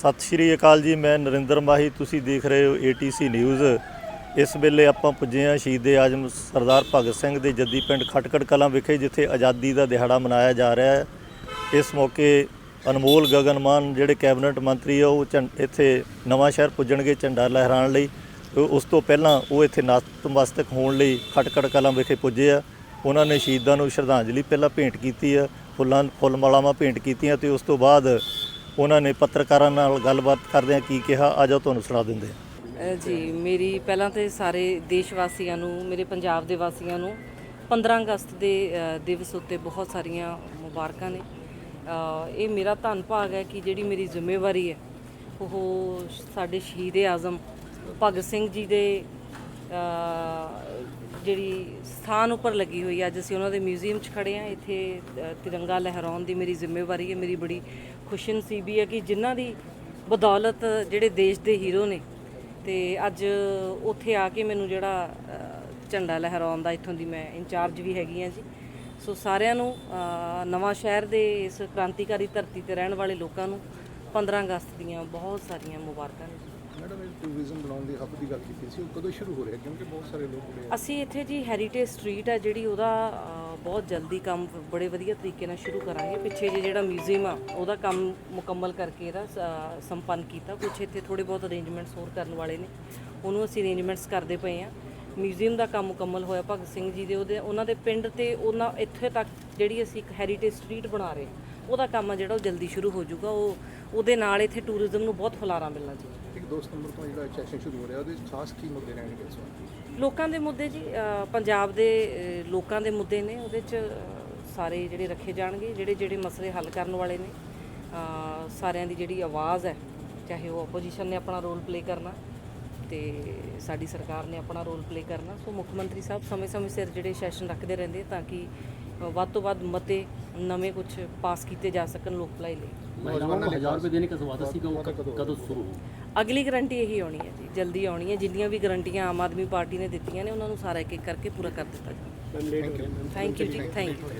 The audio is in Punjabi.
ਸਤਿ ਸ਼੍ਰੀ ਅਕਾਲ ਜੀ, ਮੈਂ ਨਰਿੰਦਰ ਮਾਹੀ, ਤੁਸੀਂ ਦੇਖ ਰਹੇ ਹੋ ATC ਨਿਊਜ਼ ਇਸ ਵੇਲੇ ਆਪਾਂ ਪੁੱਜੇ ਹਾਂ ਸ਼ਹੀਦ ਆਜਮ ਸਰਦਾਰ ਭਗਤ ਸਿੰਘ ਦੇ ਜੱਦੀ ਪਿੰਡ ਖਟਕੜ ਕਲਾਂ ਵਿਖੇ, ਜਿੱਥੇ ਆਜ਼ਾਦੀ ਦਾ ਦਿਹਾੜਾ ਮਨਾਇਆ ਜਾ ਰਿਹਾ ਹੈ। ਇਸ ਮੌਕੇ ਅਨਮੋਲ ਗਗਨਮਾਨ, ਜਿਹੜੇ ਕੈਬਨਿਟ ਮੰਤਰੀ ਆ, ਉਹ ਝੰ- ਇੱਥੇ ਨਵਾਂ ਸ਼ਹਿਰ ਪੁੱਜਣਗੇ ਝੰਡਾ ਲਹਿਰਾਉਣ ਲਈ। ਉਸ ਤੋਂ ਪਹਿਲਾਂ ਉਹ ਇੱਥੇ ਨਤਮਸਤਕ ਹੋਣ ਲਈ ਖਟਕੜ ਕਲਾਂ ਵਿਖੇ ਪੁੱਜੇ ਆ। ਉਹਨਾਂ ਨੇ ਸ਼ਹੀਦਾਂ ਨੂੰ ਸ਼ਰਧਾਂਜਲੀ ਪਹਿਲਾਂ ਭੇਂਟ ਕੀਤੀ ਆ, ਫੁੱਲਾਂ ਫੁੱਲ ਮਾਲਾਵਾਂ ਭੇਂਟ ਕੀਤੀਆਂ ਤੇ ਉਸ ਤੋਂ ਬਾਅਦ ਉਹਨਾਂ ਨੇ ਪੱਤਰਕਾਰਾਂ ਨਾਲ ਗੱਲਬਾਤ ਕਰਦਿਆਂ ਕੀ ਕਿਹਾ ਆ ਜਾਓ ਤੁਹਾਨੂੰ ਸੁਣਾ ਦਿੰਦੇ ਹਾਂ। ਜੀ ਮੇਰੀ ਪਹਿਲਾਂ ਤੇ ਸਾਰੇ ਦੇਸ਼ ਵਾਸੀਆਂ ਨੂੰ ਮੇਰੇ ਪੰਜਾਬ ਦੇ ਵਾਸੀਆਂ ਨੂੰ 15 ਅਗਸਤ ਦੇ ਅ, ਦਿਵਸ ਉੱਤੇ ਬਹੁਤ ਸਾਰੀਆਂ ਮੁਬਾਰਕਾਂ ਨੇ। ਅ, ਇਹ ਮੇਰਾ ਧੰਨ ਭਾਗ ਹੈ ਕਿ ਜਿਹੜੀ ਮੇਰੀ ਜ਼ਿੰਮੇਵਾਰੀ ਹੈ ਉਹ ਸਾਡੇ ਸ਼ਹੀਦ ਆਜ਼ਮ ਭਗਤ ਸਿੰਘ ਜੀ ਦੇ ਅ, ਜਿਹੜੀ ਸਥਾਨ ਉੱਪਰ ਲੱਗੀ ਹੋਈ ਹੈ ਅੱਜ ਅਸੀਂ ਉਹਨਾਂ ਦੇ ਮਿਊਜ਼ੀਅਮ 'ਚ ਖੜੇ ਹਾਂ ਇੱਥੇ ਤਿਰੰਗਾ ਲਹਿਰਾਉਣ ਦੀ ਮੇਰੀ ਜ਼ਿੰਮੇਵਾਰੀ ਹੈ। ਮੇਰੀ ਬੜੀ ਖੁਸ਼ਨਸੀਬੀ ਹੈ ਕਿ ਜਿਨ੍ਹਾਂ ਦੀ ਬਦੌਲਤ ਜਿਹੜੇ ਦੇਸ਼ ਦੇ ਹੀਰੋ ਨੇ ਤੇ ਅੱਜ ਉੱਥੇ ਆ ਕੇ ਮੈਨੂੰ ਜਿਹੜਾ ਝੰਡਾ ਲਹਿਰਾਉਣ ਦਾ ਇੱਥੋਂ ਦੀ ਮੈਂ ਇੰਚਾਰਜ ਵੀ ਹੈਗੀ ਹਾਂ ਜੀ। ਸੋ ਸਾਰਿਆਂ ਨੂੰ ਅ, ਨਵਾਂ ਸ਼ਹਿਰ ਦੇ ਇਸ ਕ੍ਰਾਂਤੀਕਾਰੀ ਧਰਤੀ ਤੇ ਰਹਿਣ ਵਾਲੇ ਲੋਕਾਂ ਨੂੰ 15 ਅਗਸਤ ਦੀਆਂ ਬਹੁਤ ਸਾਰੀਆਂ ਮੁਬਾਰਕਾਂ ਨੇ। ਮੈਡਮ ਇਹ ਟੂਰਿਜ਼ਮ ਬਣਾਉਣ ਦੀ ਹੱਬ ਦੀ ਗੱਲ ਕੀਤੀ ਸੀ ਉਹ ਕਦੋਂ ਸ਼ੁਰੂ ਹੋ ਰਿਹਾ? ਕਿਉਂਕਿ ਬਹੁਤ ਸਾਰੇ ਲੋਕ ਜਿਹੜੇ ਅਸੀਂ ਇੱਥੇ ਜੀ ਹੈਰੀਟੇਜ ਸਟਰੀਟ ਆ ਜਿਹੜੀ ਉਹਦਾ ਅ, ਬਹੁਤ ਜਲਦੀ ਕੰਮ ਬੜੇ ਵਧੀਆ ਤਰੀਕੇ ਨਾਲ ਸ਼ੁਰੂ ਕਰਾਂਗੇ। ਪਿੱਛੇ ਜੇ ਜਿਹੜਾ ਮਿਊਜ਼ੀਅਮ ਆ ਉਹਦਾ ਕੰਮ ਮੁਕੰਮਲ ਕਰਕੇ ਇਹਦਾ ਸ- ਸੰਪੰਨ ਕੀਤਾ। ਕੁਛ ਇੱਥੇ ਥੋੜੇ ਬਹੁਤ ਅਰੇਂਜਮੈਂਟਸ ਹੋਰ ਕਰਨ ਵਾਲੇ ਨੇ। ਉਹਨੂੰ ਅਸੀਂ ਅਰੇਂਜਮੈਂਟਸ ਕਰਦੇ ਪਏ ਆ। ਮਿਊਜ਼ੀਅਮ ਦਾ ਕੰਮ ਮੁਕੰਮਲ ਹੋਇਆ ਭਗਤ ਸਿੰਘ ਜੀ ਦੇ ਉਹਦੇ ਉਹਨਾਂ ਦੇ ਪਿੰਡ ਤੇ ਉਹਨਾਂ ਇੱਥੇ ਤੱਕ ਜਿਹੜੀ ਅਸੀਂ ਇੱਕ ਹੈਰੀਟੇਜ ਸਟਰੀਟ ਬਣਾ ਰਹੇ ਉਹਦਾ ਕੰਮ ਆ ਜਿਹੜਾ ਉਹ ਜਲਦੀ ਸ਼ੁਰੂ ਹੋ ਜਾਊਗਾ ਉਹ ਉਹਦੇ ਨਾਲ ਇੱਥੇ ਟੂਰਿਜ਼ਮ ਨੂੰ ਬਹੁਤ ਫੁਲਾਰਾ ਮਿਲਣਾ ਜੀ। ਇੱਕ 2 ਸਤੰਬਰ ਤੋਂ ਜਿਹੜਾ ਸੈਸ਼ਨ ਸ਼ੁਰੂ ਹੋ ਰਿਹਾ ਉਹਦੇ ਖਾਸ ਕੀ ਮੁੱਦੇ ਰਹਿਣਗੇ ਇਸ ਵਾਰ? ਲੋਕਾਂ ਦੇ ਮੁੱਦੇ ਜੀ ਪੰਜਾਬ ਦੇ ਲੋਕਾਂ ਦੇ ਮੁੱਦੇ ਨੇ ਉਹਦੇ ਚ ਸਾਰੇ ਜਿਹੜੇ ਰੱਖੇ ਜਾਣਗੇ ਜਿਹੜੇ ਜਿਹੜੇ ਮਸਲੇ ਹੱਲ ਕਰਨ ਵਾਲੇ ਨੇ ਸਾਰਿਆਂ ਦੀ ਜਿਹੜੀ ਆਵਾਜ਼ ਹੈ ਚਾਹੇ ਉਹ ਆਪੋਜੀਸ਼ਨ ਨੇ ਆਪਣਾ ਰੋਲ ਪਲੇ ਕਰਨਾ ਤੇ ਸਾਡੀ ਸਰਕਾਰ ਨੇ ਆਪਣਾ ਰੋਲ ਪਲੇ ਕਰਨਾ। ਸੋ ਮੁੱਖ ਮੰਤਰੀ ਸਾਹਿਬ ਸਮੇਂ-ਸਮੇਂ ਸਿਰ ਜਿਹੜੇ ਸੈਸ਼ਨ ਰੱਖਦੇ ਰਹਿੰਦੇ ਤਾਂ ਕਿ ਵੱਧ ਤੋਂ ਵੱਧ ਮਤੇ ਨਵੇਂ ਕੁਝ ਪਾਸ ਕੀਤੇ ਜਾ ਸਕਣ ਲੋਕ ਭਲਾਈ ਲਈ। ਅਗਲੀ ਗਰੰਟੀ ਇਹੀ ਆਉਣੀ ਹੈ ਜੀ ਜਲਦੀ ਆਉਣੀ ਹੈ। ਜਿੰਨੀਆਂ ਵੀ ਗਰੰਟੀਆਂ ਆਮ ਆਦਮੀ ਪਾਰਟੀ ਨੇ ਦਿੱਤੀਆਂ ਨੇ ਉਹਨਾਂ ਨੂੰ ਸਾਰਾ ਇੱਕ ਇੱਕ ਕਰਕੇ ਪੂਰਾ ਕਰ ਦਿੱਤਾ ਜਾਵੇ। Thank you ji thank you